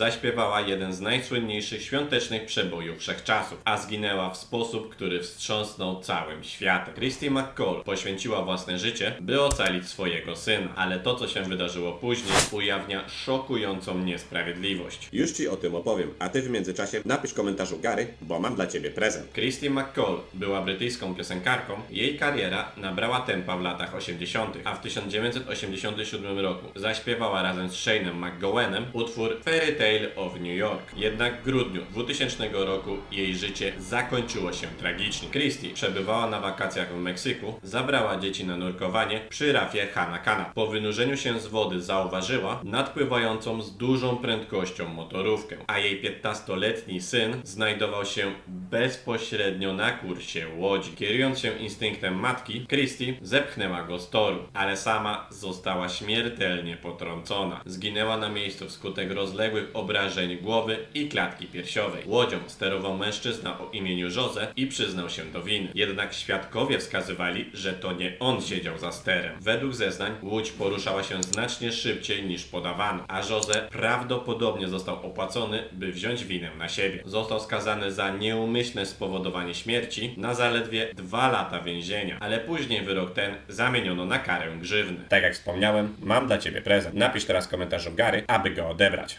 zaśpiewała jeden z najsłynniejszych świątecznych przebojów wszechczasów, a zginęła w sposób, który wstrząsnął całym światem. Christy McCall poświęciła własne życie, by ocalić swojego syna, ale to, co się wydarzyło później, ujawnia szokującą niesprawiedliwość. Już ci o tym opowiem, a ty w międzyczasie napisz komentarzu Gary, bo mam dla ciebie prezent. Christy McCall była brytyjską piosenkarką. Jej kariera nabrała tempa w latach 80., a w 1987 roku zaśpiewała razem z Shane'em McGowanem utwór Fairy Tale of New York. Jednak w grudniu 2000 roku jej życie zakończyło się tragicznie. Christy przebywała na wakacjach w Meksyku, zabrała dzieci na nurkowanie przy rafie Hanakana. Po wynurzeniu się z wody zauważyła nadpływającą z dużą prędkością motorówkę, a jej 15-letni syn znajdował się bezpośrednio na kursie łodzi. Kierując się instynktem matki, Christy zepchnęła go z toru, ale sama została śmiertelnie potrącona. Zginęła na miejscu wskutek rozległych obrażeń głowy i klatki piersiowej. Łodzią sterował mężczyzna o imieniu Jose i przyznał się do winy. Jednak świadkowie wskazywali, że to nie on siedział za sterem. Według zeznań łódź poruszała się znacznie szybciej niż podawano, a Jose prawdopodobnie został opłacony, by wziąć winę na siebie. Został skazany za nieumyślne spowodowanie śmierci na zaledwie dwa lata więzienia, ale później wyrok ten zamieniono na karę grzywny. Tak jak wspomniałem, mam dla ciebie prezent. Napisz teraz w komentarzu Gary, aby go odebrać.